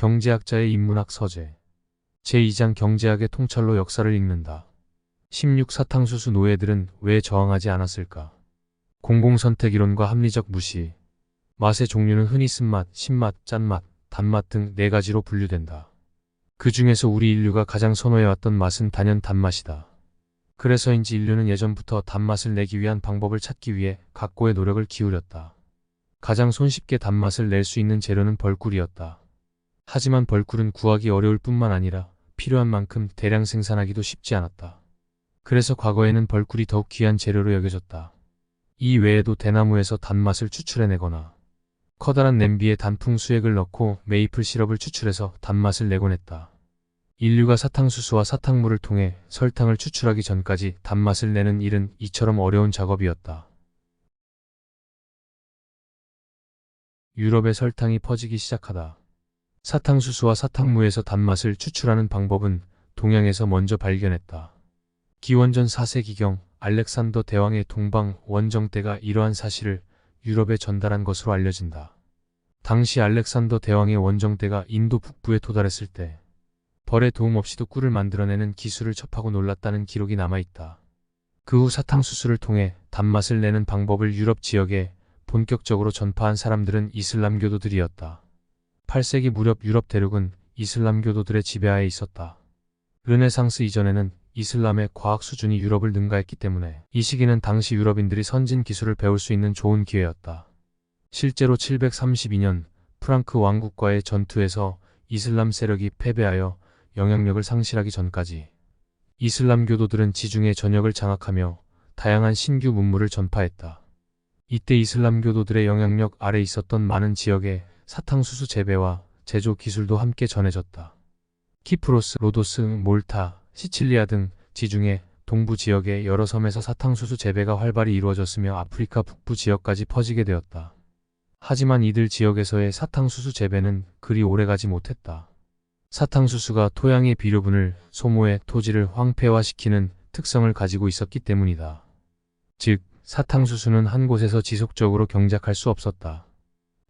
경제학자의 인문학 서재. 제2장 경제학의 통찰로 역사를 읽는다. 16 사탕수수 노예들은 왜 저항하지 않았을까? 공공선택 이론과 합리적 무시. 맛의 종류는 흔히 쓴맛, 신맛, 짠맛, 단맛 등 네 가지로 분류된다. 그 중에서 우리 인류가 가장 선호해왔던 맛은 단연 단맛이다. 그래서인지 인류는 예전부터 단맛을 내기 위한 방법을 찾기 위해 각고의 노력을 기울였다. 가장 손쉽게 단맛을 낼 수 있는 재료는 벌꿀이었다. 하지만 벌꿀은 구하기 어려울 뿐만 아니라 필요한 만큼 대량 생산하기도 쉽지 않았다. 그래서 과거에는 벌꿀이 더욱 귀한 재료로 여겨졌다. 이 외에도 대나무에서 단맛을 추출해내거나 커다란 냄비에 단풍 수액을 넣고 메이플 시럽을 추출해서 단맛을 내곤 했다. 인류가 사탕수수와 사탕물을 통해 설탕을 추출하기 전까지 단맛을 내는 일은 이처럼 어려운 작업이었다. 유럽의 설탕이 퍼지기 시작하다. 사탕수수와 사탕무에서 단맛을 추출하는 방법은 동양에서 먼저 발견했다. 기원전 4세기경 알렉산더 대왕의 동방 원정대가 이러한 사실을 유럽에 전달한 것으로 알려진다. 당시 알렉산더 대왕의 원정대가 인도 북부에 도달했을 때 벌의 도움 없이도 꿀을 만들어내는 기술을 접하고 놀랐다는 기록이 남아있다. 그 후 사탕수수를 통해 단맛을 내는 방법을 유럽 지역에 본격적으로 전파한 사람들은 이슬람교도들이었다. 8세기 무렵 유럽 대륙은 이슬람교도들의 지배하에 있었다. 르네상스 이전에는 이슬람의 과학 수준이 유럽을 능가했기 때문에 이 시기는 당시 유럽인들이 선진 기술을 배울 수 있는 좋은 기회였다. 실제로 732년 프랑크 왕국과의 전투에서 이슬람 세력이 패배하여 영향력을 상실하기 전까지 이슬람 교도들은 지중해 전역을 장악하며 다양한 신규 문물을 전파했다. 이때 이슬람 교도들의 영향력 아래 있었던 많은 지역에 사탕수수 재배와 제조 기술도 함께 전해졌다. 키프로스, 로도스, 몰타, 시칠리아 등 지중해 동부 지역의 여러 섬에서 사탕수수 재배가 활발히 이루어졌으며 아프리카 북부 지역까지 퍼지게 되었다. 하지만 이들 지역에서의 사탕수수 재배는 그리 오래가지 못했다. 사탕수수가 토양의 비료분을 소모해 토지를 황폐화시키는 특성을 가지고 있었기 때문이다. 즉, 사탕수수는 한 곳에서 지속적으로 경작할 수 없었다.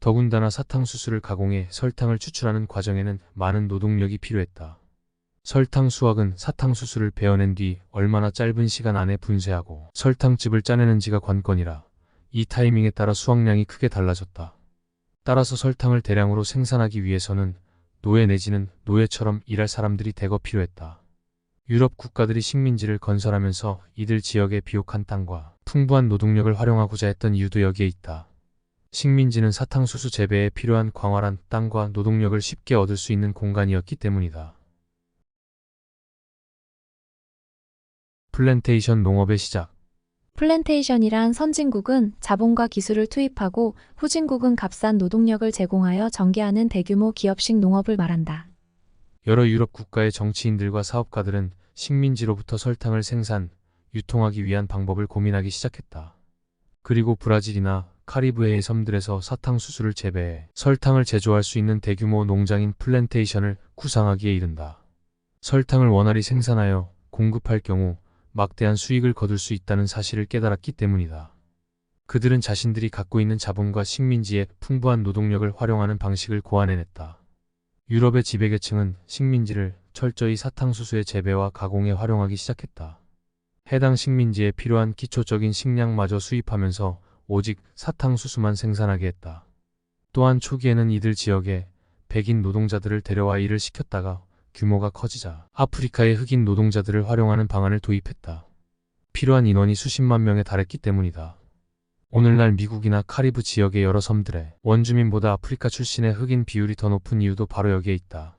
더군다나 사탕수수를 가공해 설탕을 추출하는 과정에는 많은 노동력이 필요했다. 설탕 수확은 사탕수수를 베어낸 뒤 얼마나 짧은 시간 안에 분쇄하고 설탕즙을 짜내는지가 관건이라 이 타이밍에 따라 수확량이 크게 달라졌다. 따라서 설탕을 대량으로 생산하기 위해서는 노예 내지는 노예처럼 일할 사람들이 대거 필요했다. 유럽 국가들이 식민지를 건설하면서 이들 지역의 비옥한 땅과 풍부한 노동력을 활용하고자 했던 이유도 여기에 있다. 식민지는 사탕수수 재배에 필요한 광활한 땅과 노동력을 쉽게 얻을 수 있는 공간이었기 때문이다. 플랜테이션 농업의 시작 플랜테이션이란 선진국은 자본과 기술을 투입하고 후진국은 값싼 노동력을 제공하여 전개하는 대규모 기업식 농업을 말한다. 여러 유럽 국가의 정치인들과 사업가들은 식민지로부터 설탕을 생산, 유통하기 위한 방법을 고민하기 시작했다. 그리고 브라질이나 카리브해의 섬들에서 사탕수수를 재배해 설탕을 제조할 수 있는 대규모 농장인 플랜테이션을 구상하기에 이른다. 설탕을 원활히 생산하여 공급할 경우 막대한 수익을 거둘 수 있다는 사실을 깨달았기 때문이다. 그들은 자신들이 갖고 있는 자본과 식민지의 풍부한 노동력을 활용하는 방식을 고안해냈다. 유럽의 지배계층은 식민지를 철저히 사탕수수의 재배와 가공에 활용하기 시작했다. 해당 식민지에 필요한 기초적인 식량마저 수입하면서 오직 사탕수수만 생산하게 했다. 또한 초기에는 이들 지역에 백인 노동자들을 데려와 일을 시켰다가 규모가 커지자 아프리카의 흑인 노동자들을 활용하는 방안을 도입했다. 필요한 인원이 수십만 명에 달했기 때문이다. 오늘날 미국이나 카리브 지역의 여러 섬들의 원주민보다 아프리카 출신의 흑인 비율이 더 높은 이유도 바로 여기에 있다.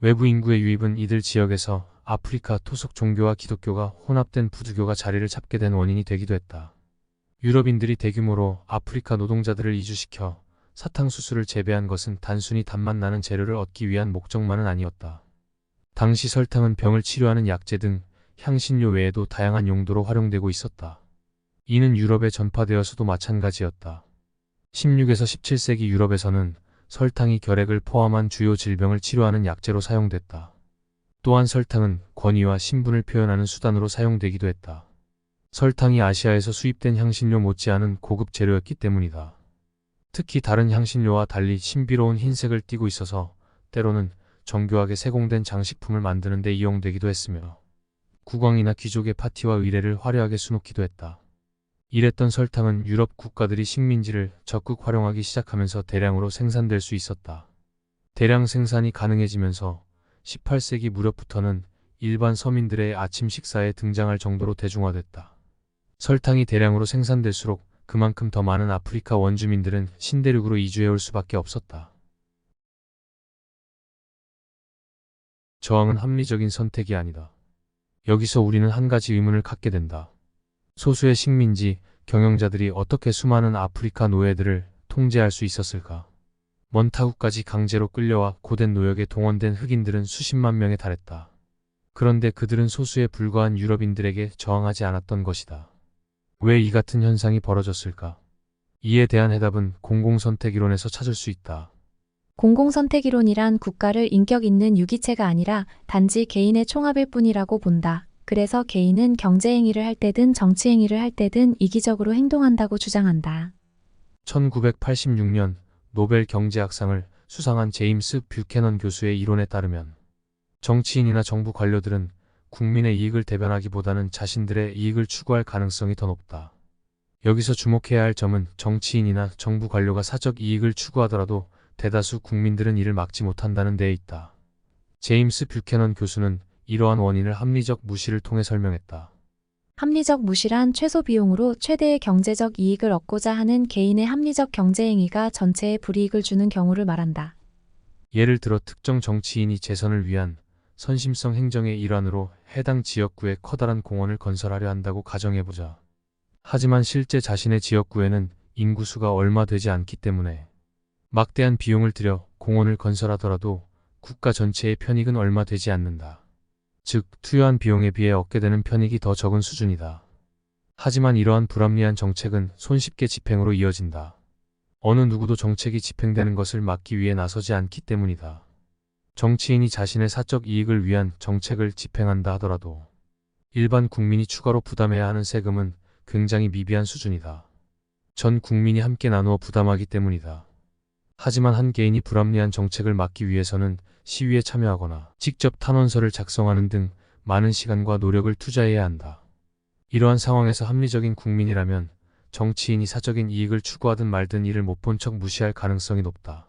외부 인구의 유입은 이들 지역에서 아프리카 토속 종교와 기독교가 혼합된 부두교가 자리를 잡게 된 원인이 되기도 했다. 유럽인들이 대규모로 아프리카 노동자들을 이주시켜 사탕수수를 재배한 것은 단순히 단맛 나는 재료를 얻기 위한 목적만은 아니었다. 당시 설탕은 병을 치료하는 약재 등 향신료 외에도 다양한 용도로 활용되고 있었다. 이는 유럽에 전파되어서도 마찬가지였다. 16에서 17세기 유럽에서는 설탕이 결핵을 포함한 주요 질병을 치료하는 약재로 사용됐다. 또한 설탕은 권위와 신분을 표현하는 수단으로 사용되기도 했다. 설탕이 아시아에서 수입된 향신료 못지않은 고급 재료였기 때문이다. 특히 다른 향신료와 달리 신비로운 흰색을 띠고 있어서 때로는 정교하게 세공된 장식품을 만드는 데 이용되기도 했으며 국왕이나 귀족의 파티와 의례를 화려하게 수놓기도 했다. 이랬던 설탕은 유럽 국가들이 식민지를 적극 활용하기 시작하면서 대량으로 생산될 수 있었다. 대량 생산이 가능해지면서 18세기 무렵부터는 일반 서민들의 아침 식사에 등장할 정도로 대중화됐다. 설탕이 대량으로 생산될수록 그만큼 더 많은 아프리카 원주민들은 신대륙으로 이주해 올 수밖에 없었다. 저항은 합리적인 선택이 아니다. 여기서 우리는 한 가지 의문을 갖게 된다. 소수의 식민지, 경영자들이 어떻게 수많은 아프리카 노예들을 통제할 수 있었을까? 먼 타국까지 강제로 끌려와 고된 노역에 동원된 흑인들은 수십만 명에 달했다. 그런데 그들은 소수에 불과한 유럽인들에게 저항하지 않았던 것이다. 왜 이 같은 현상이 벌어졌을까? 이에 대한 해답은 공공선택이론에서 찾을 수 있다. 공공선택이론이란 국가를 인격 있는 유기체가 아니라 단지 개인의 총합일 뿐이라고 본다. 그래서 개인은 경제행위를 할 때든 정치행위를 할 때든 이기적으로 행동한다고 주장한다. 1986년 노벨 경제학상을 수상한 제임스 뷰캐넌 교수의 이론에 따르면 정치인이나 정부 관료들은 국민의 이익을 대변하기보다는 자신들의 이익을 추구할 가능성이 더 높다. 여기서 주목해야 할 점은 정치인이나 정부 관료가 사적 이익을 추구하더라도 대다수 국민들은 이를 막지 못한다는 데에 있다. 제임스 뷰캐넌 교수는 이러한 원인을 합리적 무시를 통해 설명했다. 합리적 무시란 최소 비용으로 최대의 경제적 이익을 얻고자 하는 개인의 합리적 경제행위가 전체에 불이익을 주는 경우를 말한다. 예를 들어 특정 정치인이 재선을 위한 선심성 행정의 일환으로 해당 지역구에 커다란 공원을 건설하려 한다고 가정해보자. 하지만 실제 자신의 지역구에는 인구수가 얼마 되지 않기 때문에 막대한 비용을 들여 공원을 건설하더라도 국가 전체의 편익은 얼마 되지 않는다. 즉, 투여한 비용에 비해 얻게 되는 편익이 더 적은 수준이다. 하지만 이러한 불합리한 정책은 손쉽게 집행으로 이어진다. 어느 누구도 정책이 집행되는 것을 막기 위해 나서지 않기 때문이다. 정치인이 자신의 사적 이익을 위한 정책을 집행한다 하더라도 일반 국민이 추가로 부담해야 하는 세금은 굉장히 미비한 수준이다. 전 국민이 함께 나누어 부담하기 때문이다. 하지만 한 개인이 불합리한 정책을 막기 위해서는 시위에 참여하거나 직접 탄원서를 작성하는 등 많은 시간과 노력을 투자해야 한다. 이러한 상황에서 합리적인 국민이라면 정치인이 사적인 이익을 추구하든 말든 이를 못 본 척 무시할 가능성이 높다.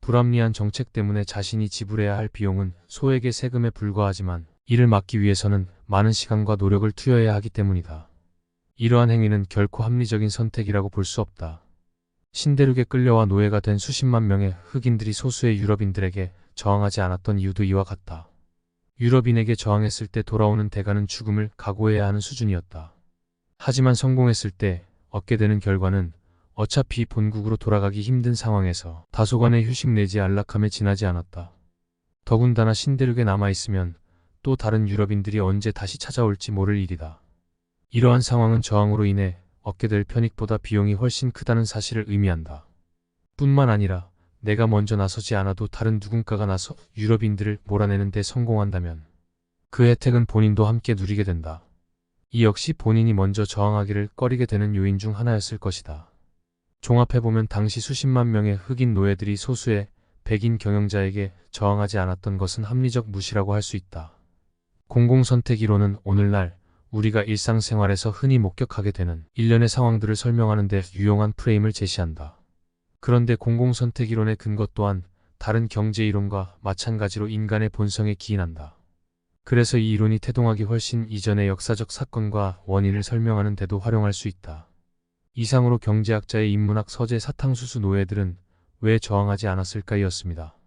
불합리한 정책 때문에 자신이 지불해야 할 비용은 소액의 세금에 불과하지만 이를 막기 위해서는 많은 시간과 노력을 투여해야 하기 때문이다. 이러한 행위는 결코 합리적인 선택이라고 볼 수 없다. 신대륙에 끌려와 노예가 된 수십만 명의 흑인들이 소수의 유럽인들에게 저항하지 않았던 이유도 이와 같다. 유럽인에게 저항했을 때 돌아오는 대가는 죽음을 각오해야 하는 수준이었다. 하지만 성공했을 때 얻게 되는 결과는 어차피 본국으로 돌아가기 힘든 상황에서 다소간의 휴식 내지 안락함에 지나지 않았다. 더군다나 신대륙에 남아있으면 또 다른 유럽인들이 언제 다시 찾아올지 모를 일이다. 이러한 상황은 저항으로 인해 얻게 될 편익보다 비용이 훨씬 크다는 사실을 의미한다. 뿐만 아니라 내가 먼저 나서지 않아도 다른 누군가가 나서 유럽인들을 몰아내는 데 성공한다면 그 혜택은 본인도 함께 누리게 된다. 이 역시 본인이 먼저 저항하기를 꺼리게 되는 요인 중 하나였을 것이다. 종합해보면 당시 수십만 명의 흑인 노예들이 소수의 백인 경영자에게 저항하지 않았던 것은 합리적 무시라고 할 수 있다. 공공선택 이론은 오늘날 우리가 일상생활에서 흔히 목격하게 되는 일련의 상황들을 설명하는 데 유용한 프레임을 제시한다. 그런데 공공선택 이론의 근거 또한 다른 경제 이론과 마찬가지로 인간의 본성에 기인한다. 그래서 이 이론이 태동하기 훨씬 이전의 역사적 사건과 원인을 설명하는 데도 활용할 수 있다. 이상으로 경제학자의 인문학 서재 사탕수수 노예들은 왜 저항하지 않았을까이었습니다.